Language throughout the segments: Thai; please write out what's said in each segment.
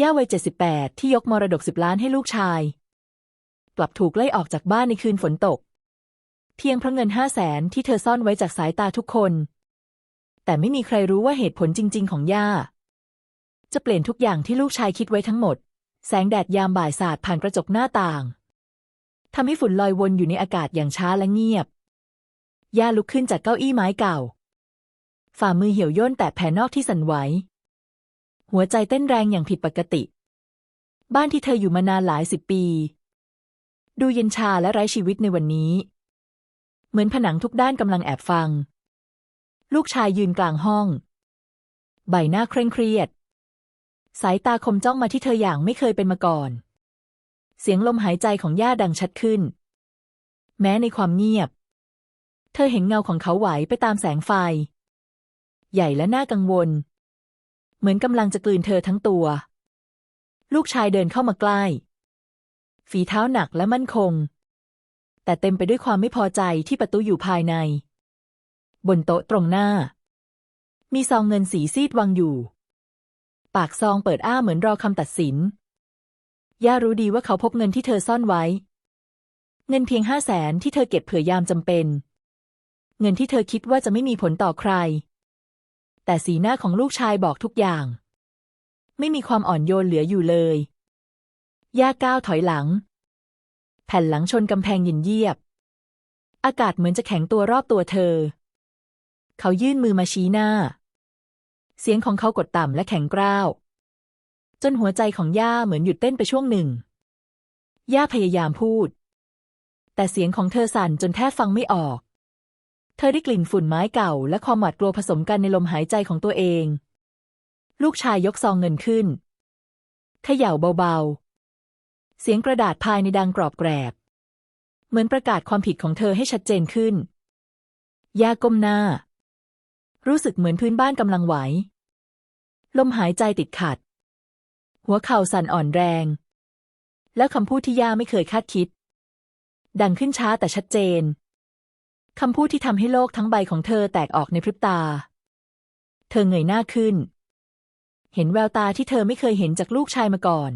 ย่าวัยเจ็ดสิบแปดที่ยกมรดกสิบล้านให้ลูกชาย กลับถูกไล่ออกจากบ้านในคืนฝนตก เพียงเพราะเงินห้าแสนที่เธอซ่อนไว้จากสายตาทุกคน แต่ไม่มีใครรู้ว่าเหตุผลจริง ๆ ของย่า จะเปลี่ยนทุกอย่างที่ลูกชายคิดไว้ทั้งหมด แสงแดดยามบ่ายสาดผ่านกระจกหน้าต่างทำให้ฝุ่นลอยวนอยู่ในอากาศอย่างช้าและเงียบ ย่าลุกขึ้นจากเก้าอี้ไม้เก่า ฝ่ามือเหี่ยวย่นแตะแผ่นนอกที่สั่นไหว หัวใจเต้นแรงอย่างผิดปกติ บ้านที่เธออยู่มานานหลายสิบปี ดูเย็นชาและไร้ชีวิตในวันนี้ เหมือนผนังทุกด้านกำลังแอบฟัง ลูกชายยืนกลางห้อง ใบหน้าเคร่งเครียด สายตาคมจ้องมาที่เธออย่างไม่เคยเป็นมาก่อน เสียงลมหายใจของย่าดังชัดขึ้น แม้ในความเงียบ เธอเห็นเงาของเขาไหวไปตามแสงไฟ ใหญ่และน่ากังวล เหมือนกำลังจะกลืนเธอทั้งตัว ลูกชายเดินเข้ามาใกล้ ฝีเท้าหนักและมั่นคง แต่เต็มไปด้วยความไม่พอใจที่ประตูอยู่ภายใน บนโต๊ะตรงหน้า มีซองเงินสีซีดวางอยู่ ปากซองเปิดอ้าเหมือนรอคำตัดสิน ย่ารู้ดีว่าเขาพบเงินที่เธอซ่อนไว้ เงินเพียงห้าแสนที่เธอเก็บเผื่อยามจำเป็น เงินที่เธอคิดว่าจะไม่มีผลต่อใคร แต่สีหน้าของลูกชายบอกทุกอย่าง ไม่มีความอ่อนโยนเหลืออยู่เลย ย่าก้าวถอยหลัง แผ่นหลังชนกำแพงย็นเยียบ อากาศเหมือนจะแข็งตัวรอบตัวเธอ เขายื่นมือมาชี้หน้า เสียงของเขากดต่ำและแข็งกร้าว จนหัวใจของย่าเหมือนหยุดเต้นไปช่วงหนึ่ง ย่าพยายามพูด แต่เสียงของเธอสั่นจนแทบฟังไม่ออก เธอได้กลิ่นฝุ่นไม้เก่า และความหวาดกลัวผสมกันในลมหายใจของตัวเอง ลูกชายยกซองเงินขึ้นเขย่าเบาๆ เสียงกระดาษภายในดังกรอบแกรบ เหมือนประกาศความผิดของเธอให้ชัดเจนขึ้น ยาก้มหน้า รู้สึกเหมือนพื้นบ้านกำลังไหว ลมหายใจติดขัด หัวเข่าสั่นอ่อนแรง แล้วคำพูดที่ย่าไม่เคยคาดคิด ดังขึ้นช้าแต่ชัดเจน คำพูดที่ทำให้โลกทั้งใบของเธอแตกออกในพริบตา เธอเงยหน้าขึ้น เห็นแววตาที่เธอไม่เคยเห็นจากลูกชายมาก่อน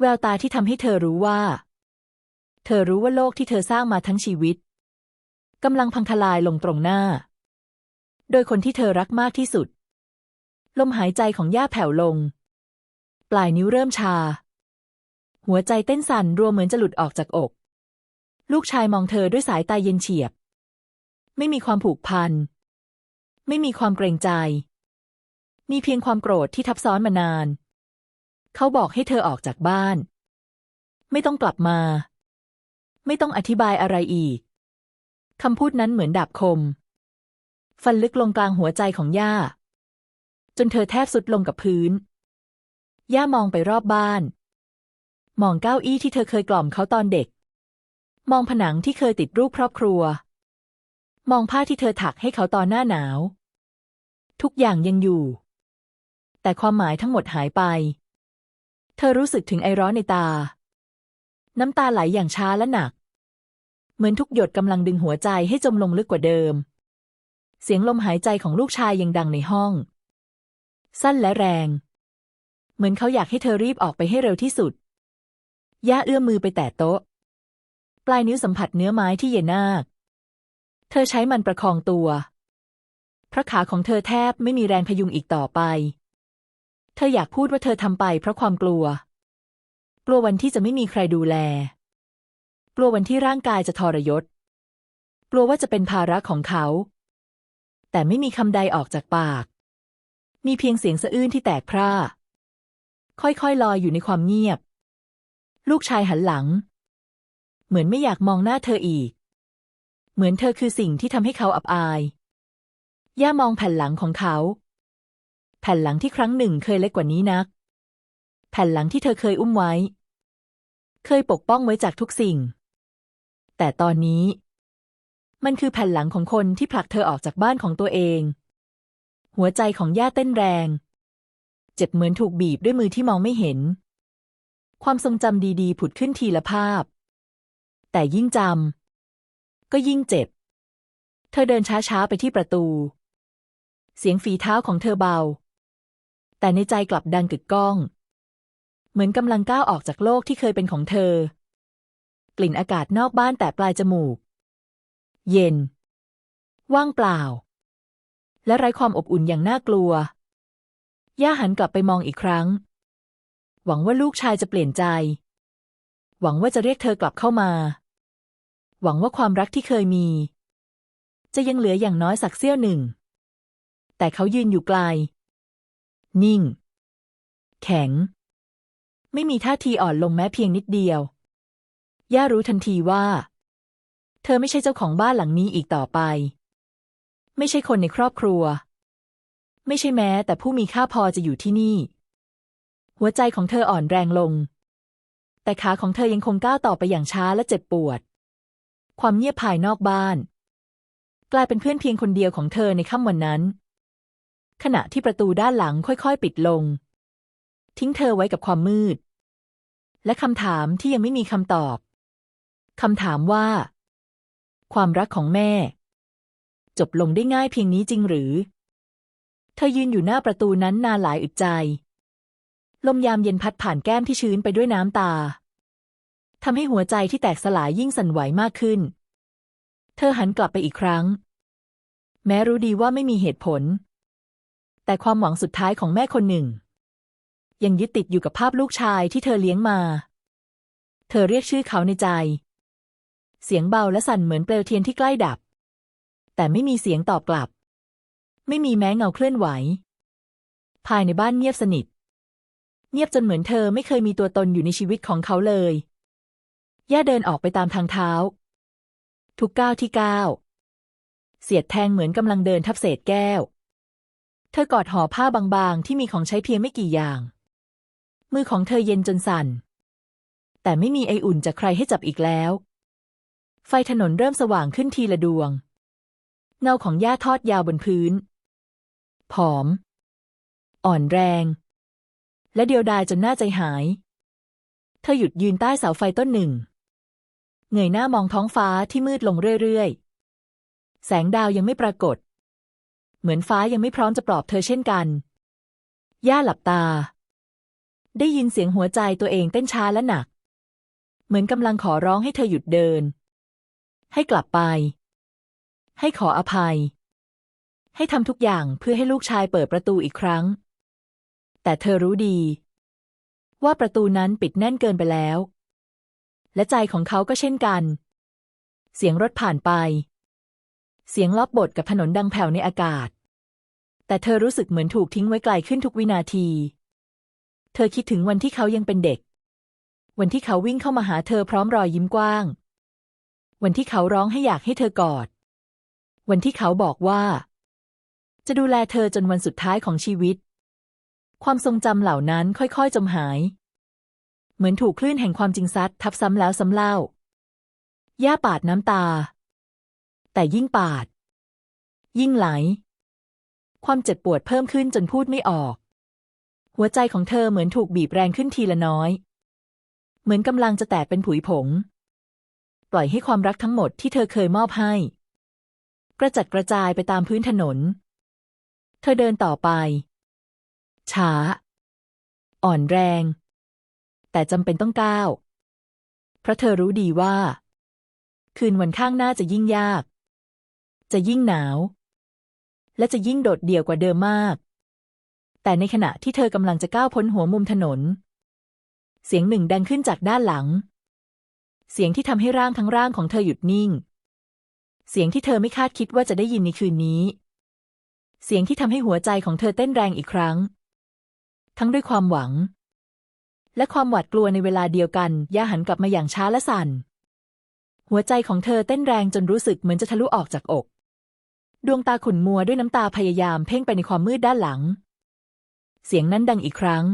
แววตาที่ทำให้เธอรู้ว่า เธอรู้ว่าโลกที่เธอสร้างมาทั้งชีวิตกำลังพังทลายลงตรงหน้า โดยคนที่เธอรักมากที่สุด ลมหายใจของย่าแผ่วลง ปลายนิ้วเริ่มชา หัวใจเต้นสั่นรัวเหมือนจะหลุดออกจากอก ลูกชายมองเธอด้วยสายตาเย็นเฉียบ ไม่มีความผูกพัน ไม่มีความเกรงใจ มีเพียงความโกรธที่ทับซ้อนมานาน เขาบอกให้เธอออกจากบ้าน ไม่ต้องกลับมา ไม่ต้องอธิบายอะไรอีกคำพูดนั้นเหมือนดาบคม ฟันลึกลงกลางหัวใจของย่า จนเธอแทบสุดลงกับพื้น ย่ามองไปรอบบ้าน มองเก้าอี้ที่เธอเคยกล่อมเขาตอนเด็ก มองผนังที่เคยติดรูปครอบครัว มองผ้าที่เธอถักให้เขาตอนหน้าหนาว ทุกอย่างยังอยู่ แต่ความหมายทั้งหมดหายไป เธอรู้สึกถึงไอร้อนในตา น้ำตาไหลอย่างช้าและหนัก เหมือนทุกหยดกำลังดึงหัวใจให้จมลงลึกกว่าเดิม เสียงลมหายใจของลูกชายยังดังในห้อง สั้นและแรง เหมือนเขาอยากให้เธอรีบออกไปให้เร็วที่สุด ย่าเอื้อมมือไปแตะโต๊ะ ปลายนิ้วสัมผัสเนื้อไม้ที่เย็นมาก เธอใช้มันประคองตัว พระขาของเธอแทบไม่มีแรงพยุงอีกต่อไป เธออยากพูดว่าเธอทำไปเพราะความกลัว กลัววันที่จะไม่มีใครดูแล กลัววันที่ร่างกายจะทรยศ กลัวว่าจะเป็นภาระของเขา แต่ไม่มีคำใดออกจากปาก มีเพียงเสียงสะอื้นที่แตกพร่า ค่อยๆลอยอยู่ในความเงียบ ลูกชายหันหลัง เหมือนไม่อยากมองหน้าเธออีก เหมือนเธอคือสิ่งที่ทำให้เขาอับอาย ย่ามองแผ่นหลังของเขา แผ่นหลังที่ครั้งหนึ่งเคยเล็กกว่านี้นัก แผ่นหลังที่เธอเคยอุ้มไว้ เคยปกป้องไว้จากทุกสิ่ง แต่ตอนนี้ มันคือแผ่นหลังของคนที่ผลักเธอออกจากบ้านของตัวเอง หัวใจของย่าเต้นแรง เจ็บเหมือนถูกบีบด้วยมือที่มองไม่เห็น ความทรงจำดีๆ ผุดขึ้นทีละภาพ แต่ยิ่งจำ ก็ยิ่งเจ็บ เธอเดินช้าๆไปที่ประตู เสียงฝีเท้าของเธอเบา แต่ในใจกลับดังกึกก้อง เหมือนกำลังก้าวออกจากโลกที่เคยเป็นของเธอ กลิ่นอากาศนอกบ้านแต่ปลายจมูก เย็น ว่างเปล่า และไร้ความอบอุ่นอย่างน่ากลัว ย่าหันกลับไปมองอีกครั้ง หวังว่าลูกชายจะเปลี่ยนใจ หวังว่าจะเรียกเธอกลับเข้ามา หวังว่าความรักที่เคยมี จะยังเหลืออย่างน้อยสักเสี้ยวหนึ่ง แต่เขายืนอยู่ไกล นิ่ง แข็ง ไม่มีท่าทีอ่อนลงแม้เพียงนิดเดียว ย่ารู้ทันทีว่า เธอไม่ใช่เจ้าของบ้านหลังนี้อีกต่อไป ไม่ใช่คนในครอบครัว ไม่ใช่แม้ แต่ผู้มีค่าพอจะอยู่ที่นี่ หัวใจของเธออ่อนแรงลงแต่ขาของเธอยังคงก้าวต่อไปอย่างช้าและเจ็บปวด ความเงียบภายนอกบ้าน กลายเป็นเพื่อนเพียงคนเดียวของเธอในค่ำวันนั้น ขณะที่ประตูด้านหลังค่อยๆ ปิดลง ทิ้งเธอไว้กับความมืด และคำถามที่ยังไม่มีคำตอบคำถามว่า ความรักของแม่ จบลงได้ง่ายเพียงนี้จริงหรือ เธอยืนอยู่หน้าประตูนั้นนานหลายอึดใจ ลมยามเย็นพัดผ่านแก้มที่ชื้นไปด้วยน้ำตา ทำให้หัวใจที่แตกสลายยิ่งสั่นไหวมากขึ้น เธอหันกลับไปอีกครั้ง แม้รู้ดีว่าไม่มีเหตุผล แต่ความหวังสุดท้ายของแม่คนหนึ่ง ยังยึดติดอยู่กับภาพลูกชายที่เธอเลี้ยงมา เธอเรียกชื่อเขาในใจ เสียงเบาและสั่นเหมือนเปลวเทียนที่ใกล้ดับ แต่ไม่มีเสียงตอบกลับ ไม่มีแม้เงาเคลื่อนไหว ภายในบ้านเงียบสนิทเงียบจนเหมือนเธอไม่เคยมีตัวตนอยู่ในชีวิตของเขาเลย ย่าเดินออกไปตามทางเท้า ทุกก้าวที่ก้าวเสียดแทงเหมือนกำลังเดินทับเศษแก้ว เธอกอดห่อผ้าบางๆ ที่มีของใช้เพียงไม่กี่อย่าง มือของเธอเย็นจนสั่น แต่ไม่มีไออุ่นจากใครให้จับอีกแล้ว ไฟถนนเริ่มสว่างขึ้นทีละดวง เงาของย่าทอดยาวบนพื้น ผอม อ่อนแรง และเดียวดายจนหน้าใจหาย เธอหยุดยืนใต้เสาไฟต้นหนึ่ง เงยหน้ามองท้องฟ้าที่มืดลงเรื่อยๆ แสงดาวยังไม่ปรากฏ เหมือนฟ้ายังไม่พร้อมจะปลอบเธอเช่นกัน ย่าหลับตา ได้ยินเสียงหัวใจตัวเองเต้นช้าและหนัก เหมือนกำลังขอร้องให้เธอหยุดเดิน ให้กลับไป ให้ขออภัย ให้ทำทุกอย่างเพื่อให้ลูกชายเปิดประตูอีกครั้ง แต่เธอรู้ดี ว่าประตูนั้นปิดแน่นเกินไปแล้ว และใจของเขาก็เช่นกัน เสียงรถผ่านไป เสียงล็อบบทกับถนนดังแผ่วในอากาศ แต่เธอรู้สึกเหมือนถูกทิ้งไว้ไกลขึ้นทุกวินาที เธอคิดถึงวันที่เขายังเป็นเด็ก วันที่เขาวิ่งเข้ามาหาเธอพร้อมรอยยิ้มกว้าง วันที่เขาร้องให้อยากให้เธอกอด วันที่เขาบอกว่า จะดูแลเธอจนวันสุดท้ายของชีวิต ความทรงจำเหล่านั้นค่อยๆ จมหาย เหมือนถูกคลื่นแห่งความจริงซัดทับซ้ำแล้วซ้ำเล่า ย่าปาดน้ำตา แต่ยิ่งปาด ยิ่งไหล ความเจ็บปวดเพิ่มขึ้นจนพูดไม่ออก หัวใจของเธอเหมือนถูกบีบแรงขึ้นทีละน้อย เหมือนกำลังจะแตกเป็นผุยผง ปล่อยให้ความรักทั้งหมดที่เธอเคยมอบให้ กระจัดกระจายไปตามพื้นถนน เธอเดินต่อไป ช้า อ่อนแรง แต่จำเป็นต้องก้าวเพราะเธอรู้ดีว่า คืนวันข้างหน้าจะยิ่งยาก จะยิ่งหนาว และจะยิ่งโดดเดี่ยวกว่าเดิมมาก แต่ในขณะที่เธอกำลังจะก้าวพ้นหัวมุมถนน เสียงหนึ่งดังขึ้นจากด้านหลัง เสียงที่ทำให้ร่างทั้งร่างของเธอหยุดนิ่ง เสียงที่เธอไม่คาดคิดว่าจะได้ยินในคืนนี้ เสียงที่ทำให้หัวใจของเธอเต้นแรงอีกครั้ง ทั้งด้วยความหวัง และความหวาดกลัวในเวลาเดียวกันย่าหันกลับมาอย่างช้าและสั่น หัวใจของเธอเต้นแรงจนรู้สึกเหมือนจะทะลุออกจากอก ดวงตาขุ่นมัวด้วยน้ำตาพยายามเพ่งไปในความมืดด้านหลัง เสียงนั้นดังอีกครั้ง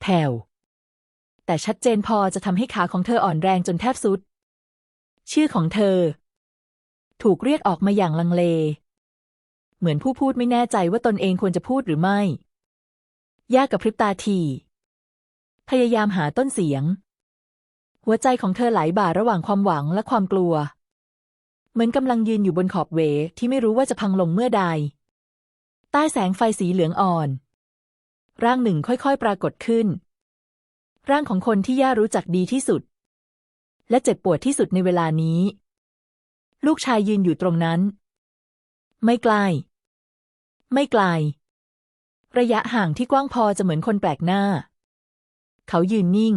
แผ่วแต่ชัดเจนพอจะทำให้ขาของเธออ่อนแรงจนแทบสุด ชื่อของเธอ ถูกเรียกออกมาอย่างลังเล เหมือนผู้พูดไม่แน่ใจว่าตนเองควรจะพูดหรือไม่ย่ากับพริบตาที พยายามหาต้นเสียง หัวใจของเธอไหลบ่าระหว่างความหวังและความกลัว เหมือนกำลังยืนอยู่บนขอบเวที่ไม่รู้ว่าจะพังลงเมื่อใด ใต้แสงไฟสีเหลืองอ่อน ร่างหนึ่งค่อยๆ ปรากฏขึ้น ร่างของคนที่ย่ารู้จักดีที่สุด และเจ็บปวดที่สุดในเวลานี้ ลูกชายยืนอยู่ตรงนั้น ไม่ไกลไม่ไกลระยะห่างที่กว้างพอจะเหมือนคนแปลกหน้า เขายืนนิ่ง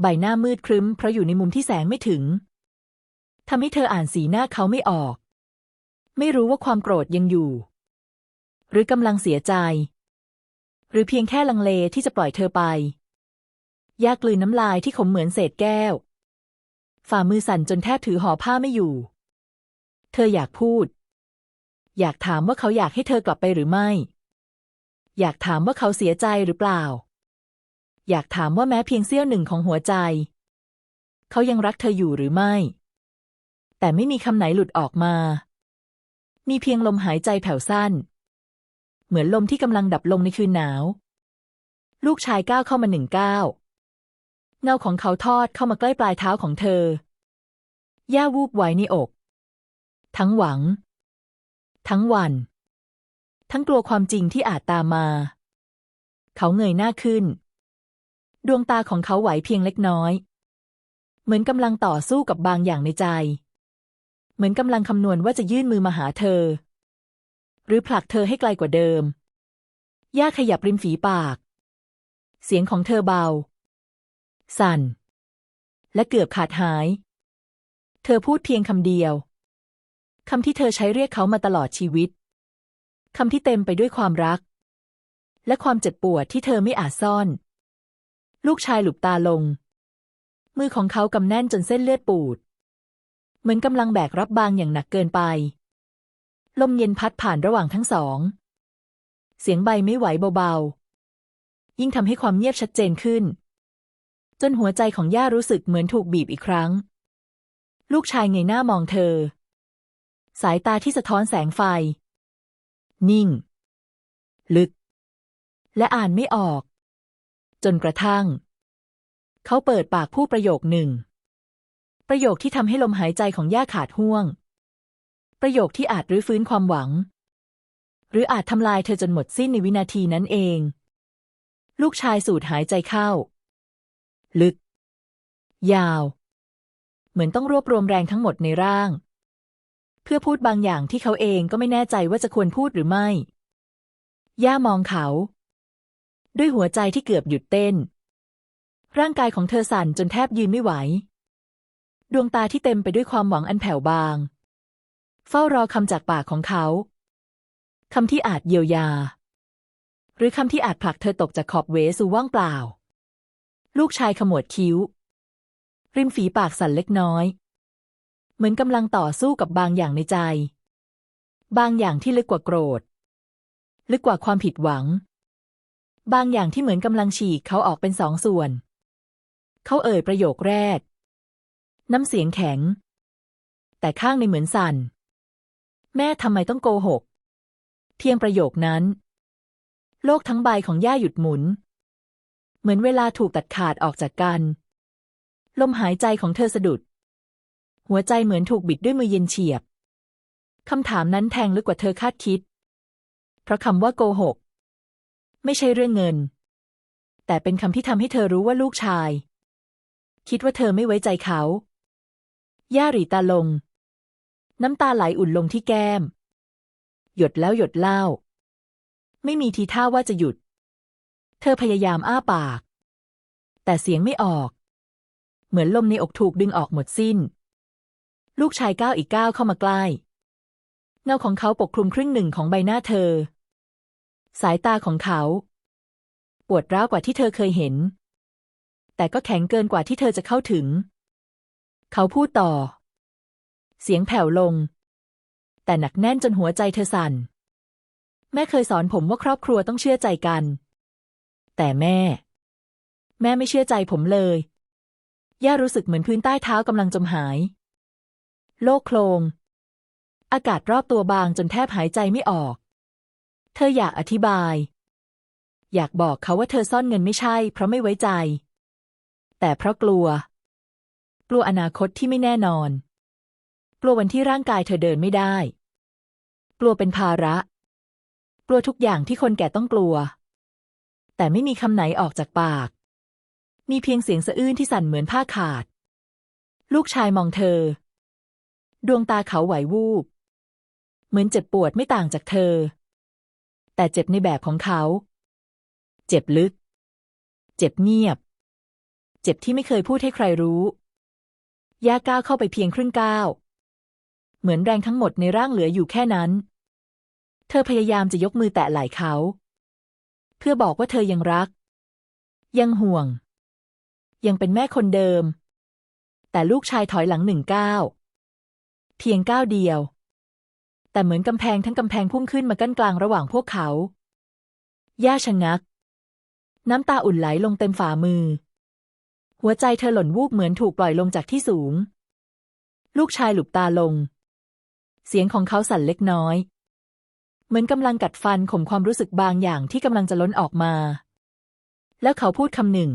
ใบหน้ามืดครึ้มเพราะอยู่ในมุมที่แสงไม่ถึงทำให้เธออ่านสีหน้าเขาไม่ออก ไม่รู้ว่าความโกรธยังอยู่ หรือกำลังเสียใจ หรือเพียงแค่ลังเลที่จะปล่อยเธอไป ยากลืนน้ำลายที่ขมเหมือนเศษแก้ว ฝ่ามือสั่นจนแทบถือห่อผ้าไม่อยู่ เธออยากพูด อยากถามว่าเขาอยากให้เธอกลับไปหรือไม่ อยากถามว่าเขาเสียใจหรือเปล่า อยากถามว่าแม้เพียงเสี้ยวหนึ่งของหัวใจ เขายังรักเธออยู่หรือไม่ แต่ไม่มีคำไหนหลุดออกมา มีเพียงลมหายใจแผ่วสั้น เหมือนลมที่กำลังดับลงในคืนหนาว ลูกชายก้าวเข้ามาหนึ่งก้าวเงาของเขาทอดเข้ามาใกล้ปลายเท้าของเธอย่าวูบไว้ในอก ทั้งหวัง ทั้งหวัน ทั้งกลัวความจริงที่อาจตามมา เขาเงยหน้าขึ้น ดวงตาของเขาไหวเพียงเล็กน้อย เหมือนกำลังต่อสู้กับบางอย่างในใจ เหมือนกำลังคำนวณว่าจะยื่นมือมาหาเธอ หรือผลักเธอให้ไกลกว่าเดิม ย่าขยับริมฝีปาก เสียงของเธอเบา สั่น และเกือบขาดหาย เธอพูดเพียงคำเดียวคำที่เธอใช้เรียกเขามาตลอดชีวิตคำที่เต็มไปด้วยความรัก และความเจ็บปวดที่เธอไม่อาจซ่อน ลูกชายหลุบตาลง มือของเขากำแน่นจนเส้นเลือดปูด เหมือนกำลังแบกรับบางอย่างหนักเกินไป ลมเย็นพัดผ่านระหว่างทั้งสอง เสียงใบไม่ไหวเบาๆ ยิ่งทำให้ความเงียบชัดเจนขึ้น จนหัวใจของย่ารู้สึกเหมือนถูกบีบอีกครั้ง ลูกชายเงยหน้ามองเธอ สายตาที่สะท้อนแสงไฟ นิ่ง ลึก และอ่านไม่ออก จนกระทั่ง เขาเปิดปากพูดประโยคหนึ่ง ประโยคที่ทำให้ลมหายใจของย่าขาดห่วง ประโยคที่อาจรื้อฟื้นความหวัง หรืออาจทำลายเธอจนหมดสิ้นในวินาทีนั้นเอง ลูกชายสูดหายใจเข้า ลึก ยาว เหมือนต้องรวบรวมแรงทั้งหมดในร่าง เพื่อพูดบางอย่างที่เขาเองก็ไม่แน่ใจว่าจะควรพูดหรือไม่ ย่ามองเขา ด้วยหัวใจที่เกือบหยุดเต้น ร่างกายของเธอสั่นจนแทบยืนไม่ไหว ดวงตาที่เต็มไปด้วยความหวังอันแผ่วบาง เฝ้ารอคำจากปากของเขาคำที่อาจเยียวยา หรือคำที่อาจผลักเธอตกจากขอบเวสู่ว่างเปล่า ลูกชายขมวดคิ้ว ริมฝีปากสั่นเล็กน้อย เหมือนกำลังต่อสู้กับบางอย่างในใจ บางอย่างที่ลึกกว่าโกรธ ลึกกว่าความผิดหวัง บางอย่างที่เหมือนกำลังฉีกเขาออกเป็นสองส่วน เขาเอ่ยประโยคแรก น้ำเสียงแข็ง แต่ข้างในเหมือนสั่น แม่ทำไมต้องโกหก เพียงประโยคนั้น โลกทั้งใบของย่าหยุดหมุน เหมือนเวลาถูกตัดขาดออกจากกัน ลมหายใจของเธอสะดุด หัวใจเหมือนถูกบิดด้วยมือเย็นเฉียบคำถามนั้นแทงลึกกว่าเธอคาดคิด เพราะคำว่าโกหก ไม่ใช่เรื่องเงิน แต่เป็นคำที่ทำให้เธอรู้ว่าลูกชาย คิดว่าเธอไม่ไว้ใจเขา ย่าหรีตาลง น้ำตาไหลอุ่นลงที่แก้ม หยดแล้วหยดเล่า ไม่มีทีท่าว่าจะหยุด เธอพยายามอ้าปาก แต่เสียงไม่ออก เหมือนลมในอกถูกดึงออกหมดสิ้น ลูกชายก้าวอีกก้าวเข้ามาใกล้เงาของเขาปกคลุมครึ่งหนึ่งของใบหน้าเธอ สายตาของเขา ปวดร้าวกว่าที่เธอเคยเห็น แต่ก็แข็งเกินกว่าที่เธอจะเข้าถึง เขาพูดต่อ เสียงแผ่วลง แต่หนักแน่นจนหัวใจเธอสั่น แม่เคยสอนผมว่าครอบครัวต้องเชื่อใจกัน แต่แม่ แม่ไม่เชื่อใจผมเลย ย่ารู้สึกเหมือนพื้นใต้เท้ากำลังจมหาย โลกโคลงอากาศรอบตัวบางจนแทบหายใจไม่ออก เธออยากอธิบาย อยากบอกเขาว่าเธอซ่อนเงินไม่ใช่ เพราะไม่ไว้ใจ แต่เพราะกลัว กลัวอนาคตที่ไม่แน่นอน กลัววันที่ร่างกายเธอเดินไม่ได้ กลัวเป็นภาระ กลัวทุกอย่างที่คนแก่ต้องกลัว แต่ไม่มีคำไหนออกจากปาก มีเพียงเสียงสะอื้นที่สั่นเหมือนผ้าขาด ลูกชายมองเธอ ดวงตาเขาไหววูบ เหมือนเจ็บปวดไม่ต่างจากเธอ แต่เจ็บในแบบของเขา เจ็บลึก เจ็บเงียบ เจ็บที่ไม่เคยพูดให้ใครรู้ ย่าก้าวเข้าไปเพียงครึ่งก้าว เหมือนแรงทั้งหมดในร่างเหลืออยู่แค่นั้น เธอพยายามจะยกมือแตะไหล่เขา เพื่อบอกว่าเธอยังรัก ยังห่วง ยังเป็นแม่คนเดิม แต่ลูกชายถอยหลังหนึ่งก้าวเพียงก้าวเดียว แต่เหมือนกำแพงทั้งกำแพงพุ่งขึ้นมากั้นกลางระหว่างพวกเขา ย่าชะงัก น้ำตาอุ่นไหลลงเต็มฝ่ามือ หัวใจเธอหล่นวูบเหมือนถูกปล่อยลงจากที่สูง ลูกชายหลุบตาลง เสียงของเขาสั่นเล็กน้อย เหมือนกำลังกัดฟันข่มความรู้สึกบางอย่างที่กำลังจะล้นออกมา แล้วเขาพูดคำหนึ่ง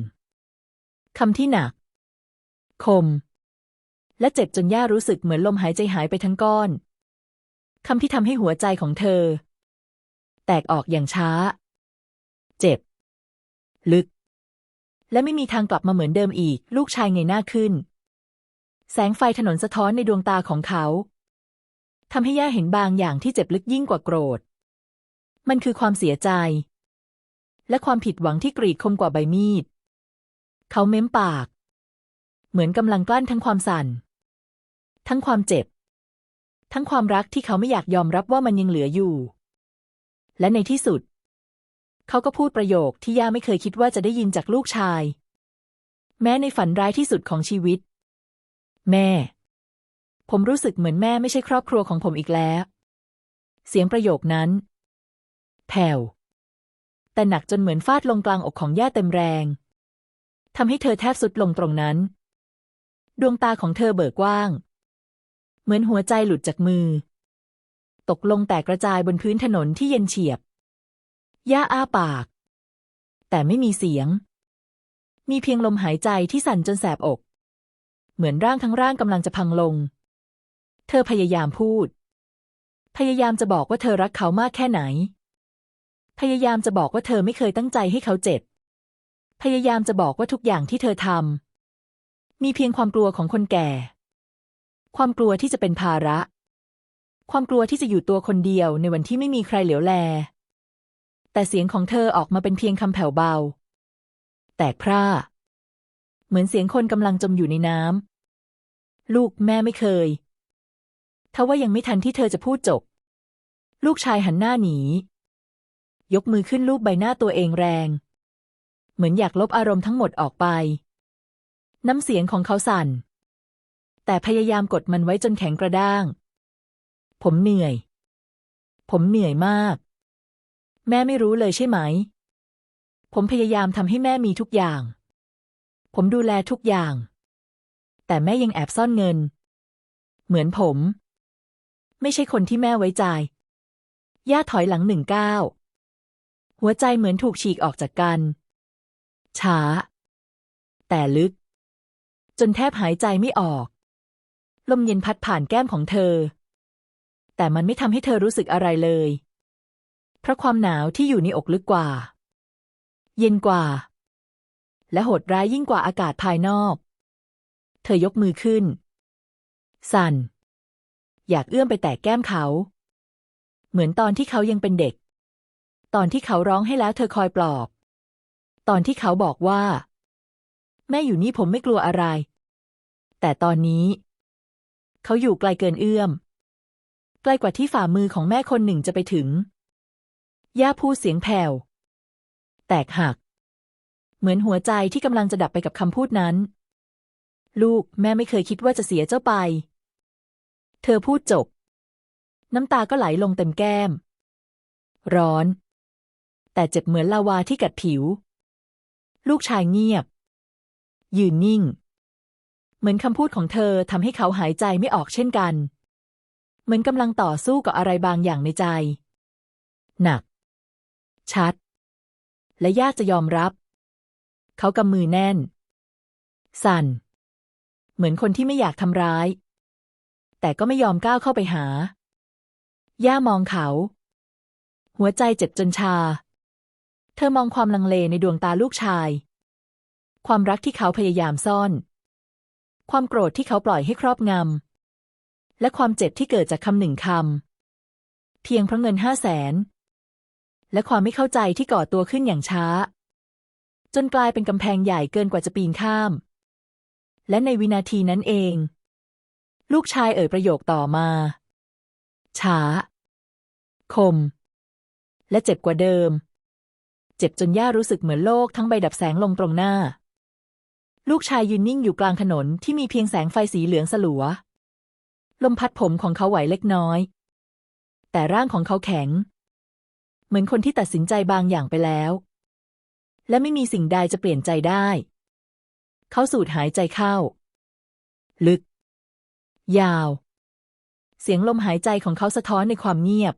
คำที่หนัก คม และเจ็บจนย่ารู้สึกเหมือนลมหายใจหายไปทั้งก้อน คำที่ทำให้หัวใจของเธอ แตกออกอย่างช้า เจ็บ ลึก และไม่มีทางกลับมาเหมือนเดิมอีก ลูกชายเงยหน้าขึ้น แสงไฟถนนสะท้อนในดวงตาของเขาทำให้ย่าเห็นบางอย่างที่เจ็บลึกยิ่งกว่าโกรธ มันคือความเสียใจ และความผิดหวังที่กรีดคมกว่าใบมีด เขาเม้มปาก เหมือนกำลังกลั้นทั้งความสั่น ทั้งความเจ็บ ทั้งความรักที่เขาไม่อยากยอมรับว่ามันยังเหลืออยู่ และในที่สุด เขาก็พูดประโยคที่ย่าไม่เคยคิดว่าจะได้ยินจากลูกชาย แม้ในฝันร้ายที่สุดของชีวิต แม่ ผมรู้สึกเหมือนแม่ไม่ใช่ครอบครัวของผมอีกแล้ว เสียงประโยคนั้น แผ่วแต่หนักจนเหมือนฟาดลงกลางอกของย่าเต็มแรงทำให้เธอแทบสุดลงตรงนั้น ดวงตาของเธอเบิกกว้าง เหมือนหัวใจหลุดจากมือ ตกลงแตกกระจายบนพื้นถนนที่เย็นเฉียบ ย่าอ้าปาก แต่ไม่มีเสียง มีเพียงลมหายใจที่สั่นจนแสบอก เหมือนร่างทั้งร่างกำลังจะพังลง เธอพยายามพูด พยายามจะบอกว่าเธอรักเขามากแค่ไหน พยายามจะบอกว่าเธอไม่เคยตั้งใจให้เขาเจ็บ พยายามจะบอกว่าทุกอย่างที่เธอทำมีเพียงความกลัวของคนแก่ ความกลัวที่จะเป็นภาระ ความกลัวที่จะอยู่ตัวคนเดียวในวันที่ไม่มีใครเหลียวแล แต่เสียงของเธอออกมาเป็นเพียงคำแผ่วเบา แตกพร่า เหมือนเสียงคนกำลังจมอยู่ในน้ำลูกแม่ไม่เคยทว่ายังไม่ทันที่เธอจะพูดจบ ลูกชายหันหน้าหนี ยกมือขึ้นลูบใบหน้าตัวเองแรง เหมือนอยากลบอารมณ์ทั้งหมดออกไป น้ำเสียงของเขาสั่น แต่พยายามกดมันไว้จนแข็งกระด้าง ผมเหนื่อย ผมเหนื่อยมาก แม่ไม่รู้เลยใช่ไหม ผมพยายามทำให้แม่มีทุกอย่าง ผมดูแลทุกอย่าง แต่แม่ยังแอบซ่อนเงิน เหมือนผม ไม่ใช่คนที่แม่ไว้ใจ ย่าถอยหลังหนึ่งก้าวหัวใจเหมือนถูกฉีกออกจากกัน ช้า แต่ลึก จนแทบหายใจไม่ออก ลมเย็นพัดผ่านแก้มของเธอ แต่มันไม่ทำให้เธอรู้สึกอะไรเลย เพราะความหนาวที่อยู่ในอกลึกกว่า เย็นกว่า และโหดร้ายยิ่งกว่าอากาศภายนอก เธอยกมือขึ้น สั่น อยากเอื้อมไปแตะแก้มเขา เหมือนตอนที่เขายังเป็นเด็ก ตอนที่เขาร้องให้แล้วเธอคอยปลอบ ตอนที่เขาบอกว่า แม่อยู่นี่ผมไม่กลัวอะไร แต่ตอนนี้ เขาอยู่ไกลเกินเอื้อม ไกลกว่าที่ฝ่ามือของแม่คนหนึ่งจะไปถึง ย่าพูดเสียงแผ่ว แตกหัก เหมือนหัวใจที่กำลังจะดับไปกับคำพูดนั้น ลูกแม่ไม่เคยคิดว่าจะเสียเจ้าไป เธอพูดจบ น้ำตาก็ไหลลงเต็มแก้ม ร้อน แต่เจ็บเหมือนลาวาที่กัดผิว ลูกชายเงียบ ยืนนิ่ง เหมือนคำพูดของเธอทำให้เขาหายใจไม่ออกเช่นกัน เหมือนกำลังต่อสู้กับอะไรบางอย่างในใจ หนัก ชัด และยากจะยอมรับ เขากำมือแน่น สั่น เหมือนคนที่ไม่อยากทำร้าย แต่ก็ไม่ยอมก้าวเข้าไปหา ย่ามองเขา หัวใจเจ็บจนชา เธอมองความลังเลในดวงตาลูกชาย ความรักที่เขาพยายามซ่อน ความโกรธที่เขาปล่อยให้ครอบงำ และความเจ็บที่เกิดจากคำหนึ่งคำ เพียงเพราะเงินห้าแสน และความไม่เข้าใจที่ก่อตัวขึ้นอย่างช้า จนกลายเป็นกำแพงใหญ่เกินกว่าจะปีนข้าม และในวินาทีนั้นเอง ลูกชายเอ่ยประโยคต่อมา ช้า คม และเจ็บกว่าเดิม เจ็บจนย่ารู้สึกเหมือนโลกทั้งใบดับแสงลงตรงหน้า ลูกชายยืนนิ่งอยู่กลางถนนที่มีเพียงแสงไฟสีเหลืองสลัว ลมพัดผมของเขาไหวเล็กน้อย แต่ร่างของเขาแข็ง เหมือนคนที่ตัดสินใจบางอย่างไปแล้ว และไม่มีสิ่งใดจะเปลี่ยนใจได้ เขาสูดหายใจเข้า ลึก ยาว เสียงลมหายใจของเขาสะท้อนในความเงียบ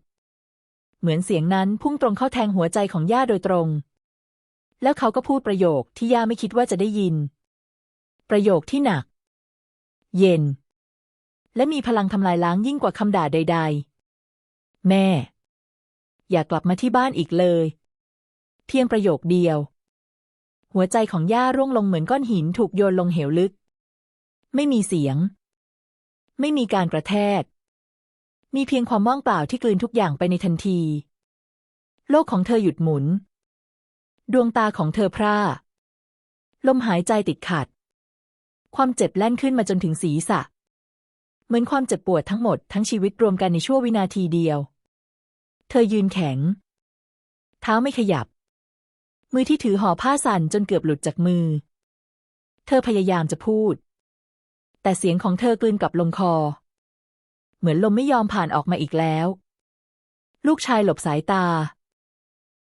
เหมือนเสียงนั้นพุ่งตรงเข้าแทงหัวใจของย่าโดยตรง แล้วเขาก็พูดประโยคที่ย่าไม่คิดว่าจะได้ยิน ประโยคที่หนัก เย็น และมีพลังทำลายล้างยิ่งกว่าคำด่าใด ๆ แม่ อย่ากลับมาที่บ้านอีกเลย เพียงประโยคเดียว หัวใจของย่าร่วงลงเหมือนก้อนหินถูกโยนลงเหวลึก ไม่มีเสียง ไม่มีการกระแทก มีเพียงความว่างเปล่าที่กลืนทุกอย่างไปในทันที โลกของเธอหยุดหมุน ดวงตาของเธอพร่าลมหายใจติดขัด ความเจ็บแล่นขึ้นมาจนถึงศีรษะ เหมือนความเจ็บปวดทั้งหมดทั้งชีวิตรวมกันในชั่ววินาทีเดียว เธอยืนแข็ง เท้าไม่ขยับ มือที่ถือห่อผ้าสั่นจนเกือบหลุดจากมือ เธอพยายามจะพูด แต่เสียงของเธอกลืนกับลงคอ เหมือนลมไม่ยอมผ่านออกมาอีกแล้ว ลูกชายหลบสายตา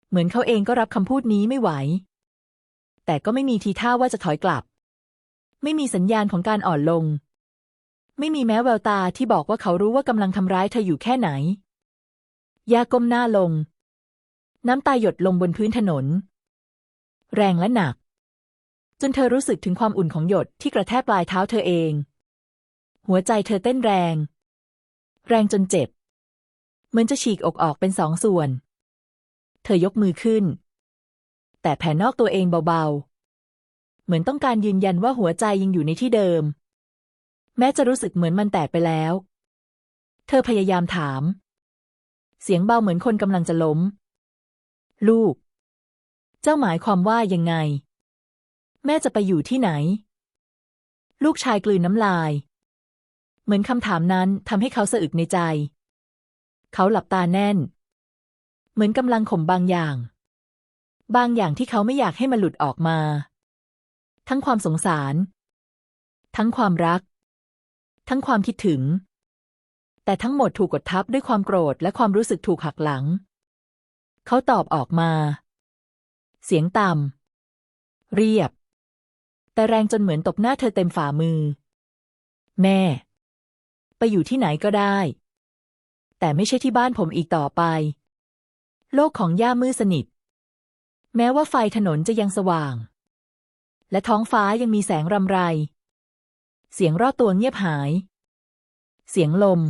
เหมือนเขาเองก็รับคำพูดนี้ไม่ไหว แต่ก็ไม่มีทีท่าว่าจะถอยกลับ ไม่มีสัญญาณของการอ่อนลง ไม่มีแม้แววตาที่บอกว่าเขารู้ว่ากำลังทำร้ายเธออยู่แค่ไหน ยาก้มหน้าลง น้ำตาหยดลงบนพื้นถนน แรงและหนัก จนเธอรู้สึกถึงความอุ่นของหยดที่กระแทกปลายเท้าเธอเอง หัวใจเธอเต้นแรง แรงจนเจ็บ เหมือนจะฉีกอกออกเป็นสองส่วน เธอยกมือขึ้น แต่แผ่นอกตัวเองเบาๆ เหมือนต้องการยืนยันว่าหัวใจยังอยู่ในที่เดิม แม้จะรู้สึกเหมือนมันแตกไปแล้ว เธอพยายามถาม เสียงเบาเหมือนคนกำลังจะล้ม ลูก เจ้าหมายความว่ายังไง แม่จะไปอยู่ที่ไหน ลูกชายกลืนน้ำลาย เหมือนคำถามนั้นทำให้เขาสะอึกในใจ เขาหลับตาแน่น เหมือนกำลังข่มบางอย่างบางอย่างที่เขาไม่อยากให้มันหลุดออกมา ทั้งความสงสาร ทั้งความรัก ทั้งความคิดถึง แต่ทั้งหมดถูกกดทับด้วยความโกรธและความรู้สึกถูกหักหลัง เขาตอบออกมา เสียงต่ำเรียบ แต่แรงจนเหมือนตบหน้าเธอเต็มฝ่ามือ แม่ ไปอยู่ที่ไหนก็ได้ แต่ไม่ใช่ที่บ้านผมอีกต่อไป โลกของย่ามืดสนิท แม้ว่าไฟถนนจะยังสว่าง และท้องฟ้ายังมีแสงรำไร เสียงรอบตัวเงียบหาย เสียงลม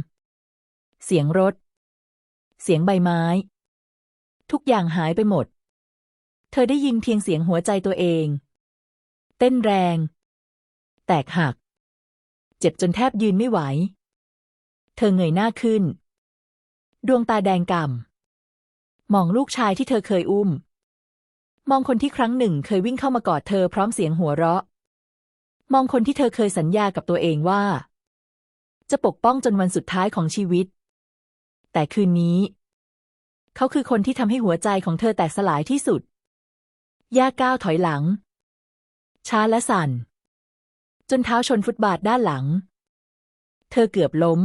เสียงรถ เสียงใบไม้ ทุกอย่างหายไปหมด เธอได้ยินเพียงเสียงหัวใจตัวเอง เต้นแรง แตกหัก เจ็บจนแทบยืนไม่ไหว เธอเงยหน้าขึ้น ดวงตาแดงก่ำมองลูกชายที่เธอเคยอุ้ม มองคนที่ครั้งหนึ่งเคยวิ่งเข้ามากอดเธอพร้อมเสียงหัวเราะ มองคนที่เธอเคยสัญญากับตัวเองว่า จะปกป้องจนวันสุดท้ายของชีวิต แต่คืนนี้ เขาคือคนที่ทำให้หัวใจของเธอแตกสลายที่สุด ย่าก้าวถอยหลัง ช้าและสั่น จนเท้าชนฟุตบาทด้านหลัง เธอเกือบล้ม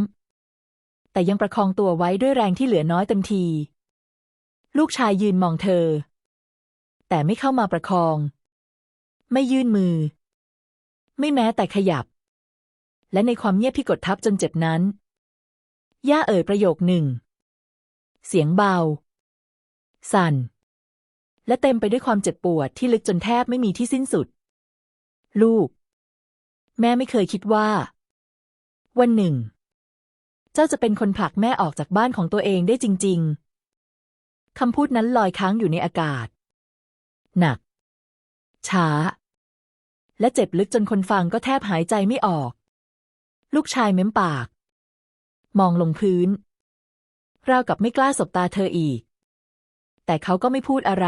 แต่ยังประคองตัวไว้ด้วยแรงที่เหลือน้อยเต็มที ลูกชายยืนมองเธอ แต่ไม่เข้ามาประคอง ไม่ยื่นมือ ไม่แม้แต่ขยับ และในความเงียบที่กดทับจนเจ็บนั้น ย่าเอ่ยประโยคหนึ่ง เสียงเบา สั่น และเต็มไปด้วยความเจ็บปวดที่ลึกจนแทบไม่มีที่สิ้นสุด ลูก แม่ไม่เคยคิดว่า วันหนึ่ง เจ้าจะเป็นคนผลักแม่ออกจากบ้านของตัวเองได้จริง ๆคำพูดนั้นลอยค้างอยู่ในอากาศ หนัก ช้า และเจ็บลึกจนคนฟังก็แทบหายใจไม่ออก ลูกชายเม้มปาก มองลงพื้น ราวกับไม่กล้าสบตาเธออีก แต่เขาก็ไม่พูดอะไร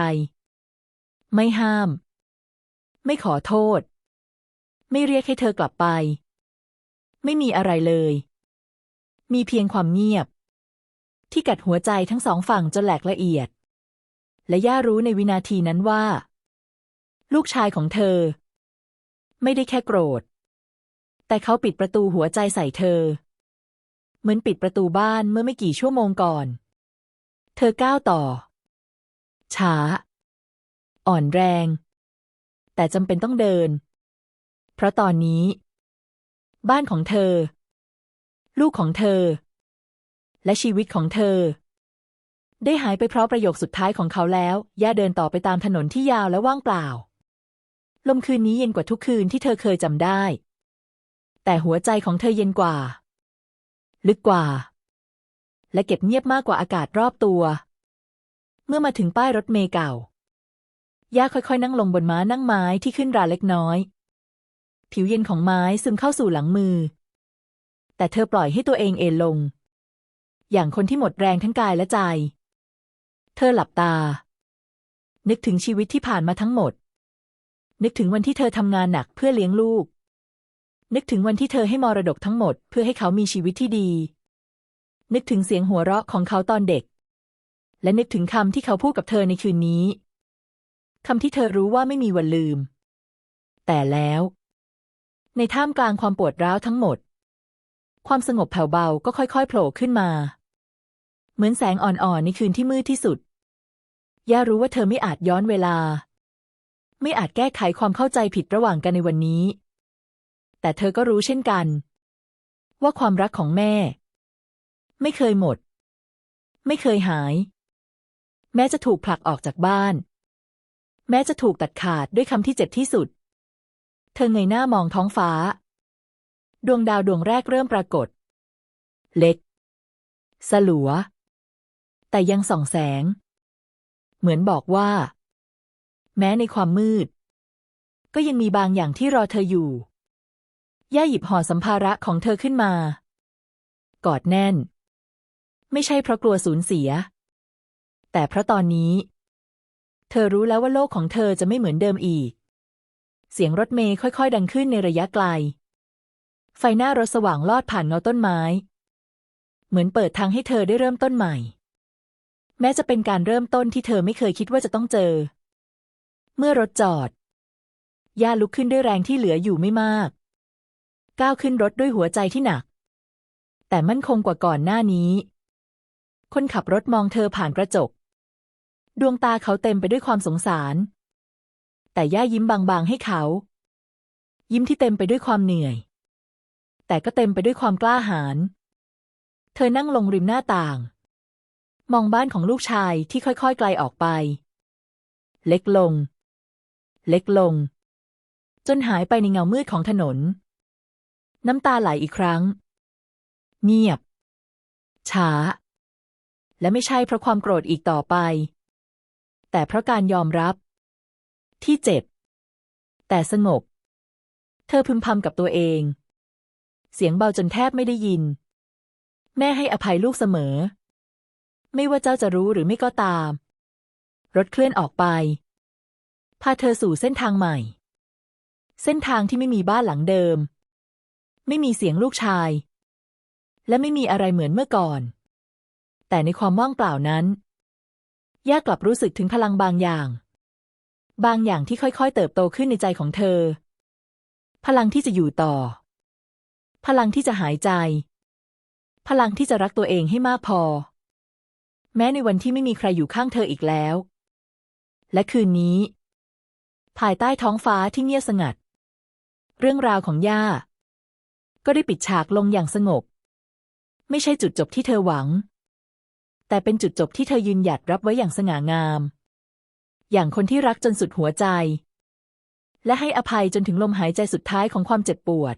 ไม่ห้าม ไม่ขอโทษ ไม่เรียกให้เธอกลับไป ไม่มีอะไรเลย มีเพียงความเงียบ ที่กัดหัวใจทั้งสองฝั่งจนแหลกละเอียด และย่ารู้ในวินาทีนั้นว่า ลูกชายของเธอ ไม่ได้แค่โกรธ แต่เขาปิดประตูหัวใจใส่เธอ เหมือนปิดประตูบ้านเมื่อไม่กี่ชั่วโมงก่อน เธอก้าวต่อ ช้า อ่อนแรง แต่จำเป็นต้องเดิน เพราะตอนนี้ บ้านของเธอ ลูกของเธอ และชีวิตของเธอ ได้หายไปเพราะประโยคสุดท้ายของเขาแล้วย่าเดินต่อไปตามถนนที่ยาวและว่างเปล่า ลมคืนนี้เย็นกว่าทุกคืนที่เธอเคยจำได้ แต่หัวใจของเธอเย็นกว่า ลึกกว่า และเก็บเงียบมากกว่าอากาศรอบตัว เมื่อมาถึงป้ายรถเมล์เก่าย่าค่อยๆ นั่งลงบนม้านั่งไม้ที่ขึ้นราเล็กน้อย ผิวเย็นของไม้ซึมเข้าสู่หลังมือ แต่เธอปล่อยให้ตัวเองเอนลง อย่างคนที่หมดแรงทั้งกายและใจ เธอหลับตา นึกถึงชีวิตที่ผ่านมาทั้งหมด นึกถึงวันที่เธอทำงานหนักเพื่อเลี้ยงลูก นึกถึงวันที่เธอให้มรดกทั้งหมด เพื่อให้เขามีชีวิตที่ดี นึกถึงเสียงหัวเราะของเขาตอนเด็ก และนึกถึงคำที่เขาพูดกับเธอในคืนนี้คำที่เธอรู้ว่าไม่มีวันลืม แต่แล้ว ในท่ามกลางความปวดร้าวทั้งหมด ความสงบแผ่วเบาก็ค่อยๆ โผล่ขึ้นมา เหมือนแสงอ่อนๆในคืนที่มืดที่สุด ย่ารู้ว่าเธอไม่อาจย้อนเวลา ไม่อาจแก้ไขความเข้าใจผิดระหว่างกันในวันนี้ แต่เธอก็รู้เช่นกัน ว่าความรักของแม่ ไม่เคยหมด ไม่เคยหาย แม้จะถูกผลักออกจากบ้าน แม้จะถูกตัดขาดด้วยคำที่เจ็บที่สุด เธอเงยหน้ามองท้องฟ้า ดวงดาวดวงแรกเริ่มปรากฏ เล็ก สลัว แต่ยังส่องแสง เหมือนบอกว่า แม้ในความมืด ก็ยังมีบางอย่างที่รอเธออยู่ ย่าหยิบห่อสัมภาระของเธอขึ้นมา กอดแน่น ไม่ใช่เพราะกลัวสูญเสีย แต่เพราะตอนนี้ เธอรู้แล้วว่าโลกของเธอจะไม่เหมือนเดิมอีก เสียงรถเมย์ค่อย ๆ ดังขึ้นในระยะไกล ไฟหน้ารถสว่างลอดผ่านเงาต้นไม้ เหมือนเปิดทางให้เธอได้เริ่มต้นใหม่ แม้จะเป็นการเริ่มต้นที่เธอไม่เคยคิดว่าจะต้องเจอ เมื่อรถจอด ย่าลุกขึ้นด้วยแรงที่เหลืออยู่ไม่มาก ก้าวขึ้นรถด้วยหัวใจที่หนัก แต่มั่นคงกว่าก่อนหน้านี้ คนขับรถมองเธอผ่านกระจก ดวงตาเขาเต็มไปด้วยความสงสาร แต่ย่ายิ้มบางๆให้เขา ยิ้มที่เต็มไปด้วยความเหนื่อย แต่ก็เต็มไปด้วยความกล้าหาญ เธอนั่งลงริมหน้าต่าง มองบ้านของลูกชายที่ค่อยๆ ไกลออกไป เล็กลง เล็กลง จนหายไปในเงามืดของถนน น้ำตาไหลอีกครั้ง เงียบ ช้า และไม่ใช่เพราะความโกรธอีกต่อไป แต่เพราะการยอมรับ ที่เจ็บ แต่สงบ เธอพึมพำกับตัวเอง เสียงเบาจนแทบไม่ได้ยิน แม่ให้อภัยลูกเสมอ ไม่ว่าเจ้าจะรู้หรือไม่ก็ตาม รถเคลื่อนออกไป พาเธอสู่เส้นทางใหม่ เส้นทางที่ไม่มีบ้านหลังเดิม ไม่มีเสียงลูกชาย และไม่มีอะไรเหมือนเมื่อก่อน แต่ในความว่างเปล่านั้นย่ากลับรู้สึกถึงพลังบางอย่าง บางอย่างที่ค่อยๆ เติบโตขึ้นในใจของเธอ พลังที่จะอยู่ต่อ พลังที่จะหายใจ พลังที่จะรักตัวเองให้มากพอ แม้ในวันที่ไม่มีใครอยู่ข้างเธออีกแล้ว และคืนนี้ ภายใต้ท้องฟ้าที่เงียบสงัด เรื่องราวของย่า ก็ได้ปิดฉากลงอย่างสงบ ไม่ใช่จุดจบที่เธอหวัง แต่เป็นจุดจบที่เธอยืนหยัดรับไว้อย่างสง่างาม อย่างคนที่รักจนสุดหัวใจ และให้อภัยจนถึงลมหายใจสุดท้ายของความเจ็บปวด